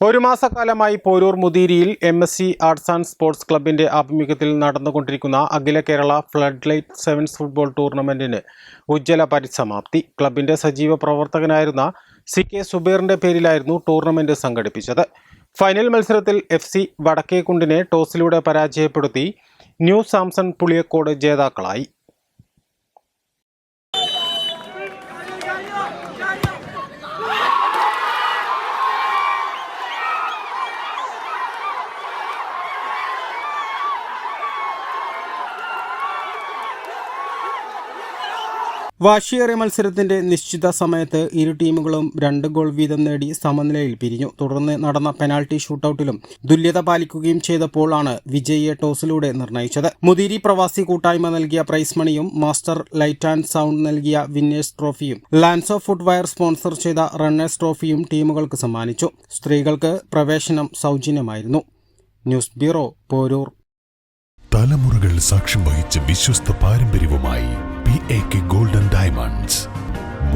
ഒരു മാസക്കാലമായി Poroor മുതിരിയിൽ M S C arts and sports ക്ലബിന്റെ ആഭിമുഖ്യത്തിൽ നടന്നുകൊണ്ടിരിക്കുന്ന അഖില Kerala flood light sevens football ടൂർണമെന്റിന് ഉജ്ജ്വല പരിസമാപ്തി. ക്ലബിന്റെ സജീവ പ്രവർത്തകനായിരുന്ന സി കെ സുബൈറിന്റെ പേരിലായിരുന്നു ടൂർണമെന്റ് സംഘടിപ്പിച്ചത്. ഫൈനൽ മത്സരത്തിൽ എഫ് സി വടക്കേക്കുണ്ടിനെ ടോസിലൂടെ പരാജയപ്പെടുത്തി ന്യൂ സാംസൺ പുളിയക്കോട് ജേതാക്കളായി. വാശിയേറിയ മത്സരത്തിന്റെ നിശ്ചിത സമയത്ത് ഇരു ടീമുകളും രണ്ട് ഗോൾ വീതം നേടി സമനിലയിൽ പിരിഞ്ഞു. തുടർന്ന് നടന്ന പെനാൾട്ടി ഷൂട്ടൌട്ടിലും തുല്യത പാലിക്കുകയും ചെയ്തപ്പോഴാണ് വിജയിയെ ടോസിലൂടെ നിർണയിച്ചത്. മുതിരി പ്രവാസി കൂട്ടായ്മ നൽകിയ പ്രൈസ് മണിയും മാസ്റ്റർ ലൈറ്റ് ആൻഡ് സൗണ്ട് നൽകിയ വിന്നേഴ്സ് ട്രോഫിയും ലാൻസ് ഓഫ് ഫുട്വയർ സ്പോൺസർ ചെയ്ത റണ്ണേഴ്സ് ട്രോഫിയും ടീമുകൾക്ക് സമ്മാനിച്ചു. സ്ത്രീകൾക്ക് പ്രവേശനം സൗജന്യമായിരുന്നു. News bureau Poroor. തലമുറകൾ സാക്ഷ്യം വഹിച്ച വിശ്വസ്ത പാരമ്പര്യവുമായി P A K diamonds